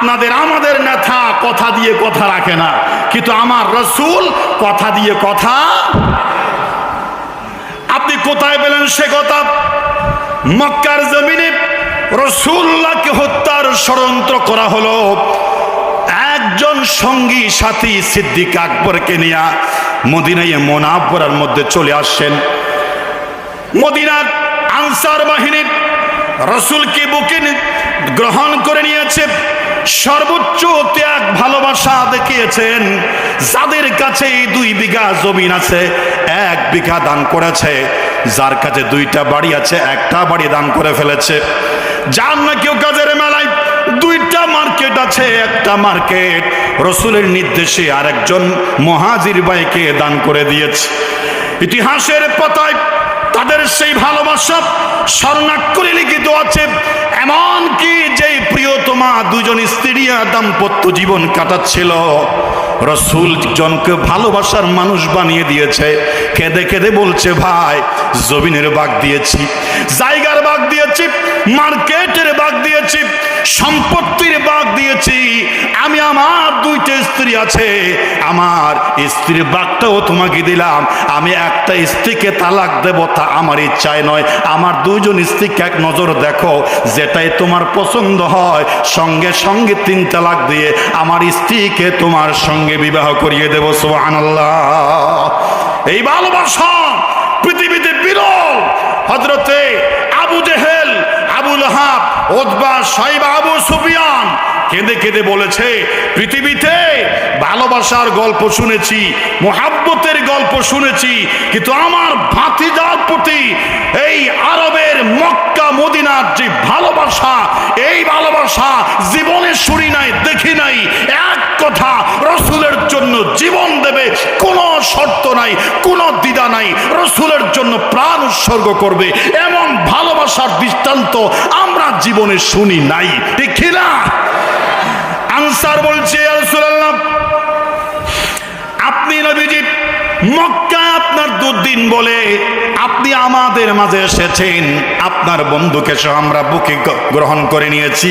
আপনাদের, আমাদের নেতা কথা দিয়ে কথা রাখে না। কিন্তু আমার রসুল কথা দিয়ে কথা আপনি কোথায় পেলেন সে কথা? মক্কার জমিনে রসুল্লাহকে হত্যার ষড়যন্ত্র করা হলো। একজন সঙ্গী সাথী সিদ্দিক আকবরকে নিয়ে মদিনায় মোনাব্বরার মধ্যে চলে আসছেন। মদিনার আনসার বাহিনীর রসুলকে বুকে গ্রহণ করে নিয়েছে। সর্বোচ্চ ত্যাগ ভালোবাসা দেখিয়েছেন। যাদের কাছে এই দুই বিঘা জমিন আছে, এক বিঘা দান করেছে। যার কাছে দুইটা বাড়ি আছে, একটা বাড়ি দান করে ফেলেছে। যার না কেউ কাজের মেলায় দুইটা মার্কেট আছে, একটা মার্কেট রসুলের নির্দেশে আরেকজন মহাজির বাইকে দান করে দিয়েছে। ইতিহাসের পাতায় তাদের সেই ভালোবাসা স্বর্ণাক্ষরে লিখিত আছে দুজন স্ত্রী দাম্পত্য জীবন কাটাচ্ছিল। রসুল জনকে ভালোবাসার মানুষ বানিয়ে দিয়েছে। কেঁদে কেঁদে বলছে, ভাই, জমিনের বাগ দিয়েছি, জায়গার বাগ দিয়েছি, মার্কেটের বাগ দিয়েছি, সম্পত্তির বাগ দিয়েছি আমি আমার দুইটা স্ত্রী আছে। আমার স্ত্রীর বাগটাও তোমাকে দিলাম। আমি একটা স্ত্রীকে তালাক দেব, তা আমার ইচ্ছায় নয়। আমার দুইজন স্ত্রীকে এক নজর দেখো, যেটাই তোমার পছন্দ হয়। সঙ্গে সঙ্গে তিন তালাক দিয়ে আমার স্ত্রীকে তোমার সঙ্গে বিবাহ করিয়ে দেব সোহানাল্লাহ এই ভালোবাসা পৃথিবীতে বিরল। হজরতে আবু জেহেল মোহাব্বতের গল্প শুনেছি, কিন্তু আমার প্রতি এই আরবের মক্কা, মদিনার যে ভালোবাসা, এই ভালোবাসা জীবনে শুনি নাই, দেখি নাই। এক কথা, রসুলের জন্য জীবন দেবে কোনো শর্ত নাই, কোনো দ্বিধা নাই। রসুলের জন্য প্রাণ উৎসর্গ করবে। এমন ভালোবাসার দৃষ্টান্ত আমরা জীবনে শুনি নাই। ঠিক না আনসার বলছে আপনি নবীজি মক্কায় আপনার দুদিন বলে আপনি আমাদের মাঝে এসেছেন। আপনার বন্ধুকে সহ আমরা বুকে গ্রহণ করে নিয়েছি।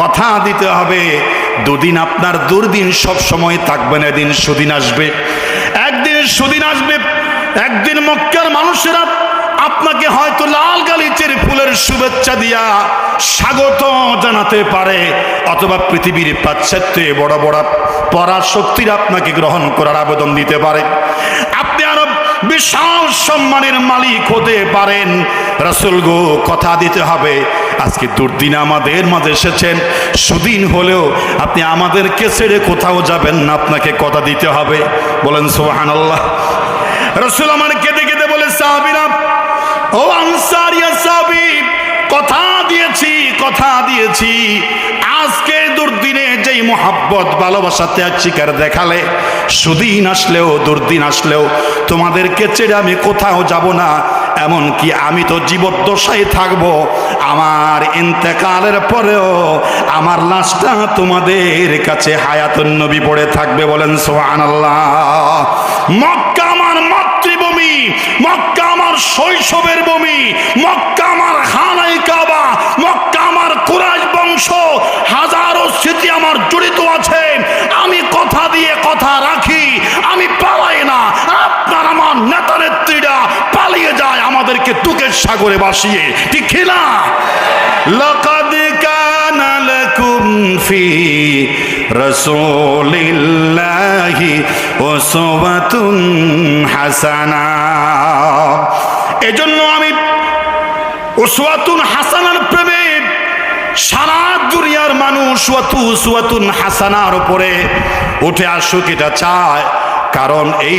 কথা দিতে হবে, দুদিন আপনার দুর্দিন সব সময় থাকবে না, এদিন সুদিন আসবে। একদিন সুদিন আসবে, একদিন মক্কার মানুষেরা আপনাকে হয়তো লাল গালিচের ফুলের শুভেচ্ছা দিয়া স্বাগত জানাতে পারে, অথবা পৃথিবীর পাশ্চাত্যে বড় বড় পরাশক্তির আপনাকে গ্রহণ করার আবেদন দিতে পারে। আপনি আরও বিশাল সম্মানের মালিক হতে পারেন। রসুল গো, কথা দিতে হবে, আজকে দুর্দিন আমাদের মাঝে এসেছেন। সুদিন হলেও আপনি আমাদেরকে ছেড়ে কোথাও যাবেন না, আপনাকে কথা দিতে হবে। বলেন সোহান আল্লাহ রসুল আমার কেঁদে কেঁদে বলে, সাহাবিরা ও আনসারিয়া সাহাবি কথা দিয়েছি কথা দিয়েছি। আজকে দুর্দিনে যেই মোহাব্বত দেখালে, সুদিন আসলেও, দুর্দিন আসলেও তোমাদেরকে ছেড়ে আমি কোথাও যাব না। এমনকি আমি তো জীবদ্দশায় থাকব, আমার ইন্তেকালের পরেও আমার লাশটা তোমাদের কাছে হায়াতুন নবী পড়ে থাকবে বলেন সোহান আল্লাহ মক্কা আমার মাতৃভূমি, মক্কা আমার শৈশবের বমি মক্কা আমার হানাই কাবা, মক্কা আমার কুরাইশ বংশ, হাজারো স্মৃতি আমার জড়িত আছে। আমি কথা দিয়ে কথা রাখি, আমি পালাই না। আপনার আমার নেতা নেত্রীরা পালিয়ে যায় আমাদেরকে দুঃখের সাগরে বাসিয়ে ঠিক খিলা রসুলিল্লাহি ওসবাতুন হাসানা। এজন্য আমি ওসওয়াতুন হাসানার প্রেমে সারা দুনিয়ার মানুষ ওয়াতু সুয়াতুন হাসানার উপরে উঠে আসুক, এটা চায়। কারণ এই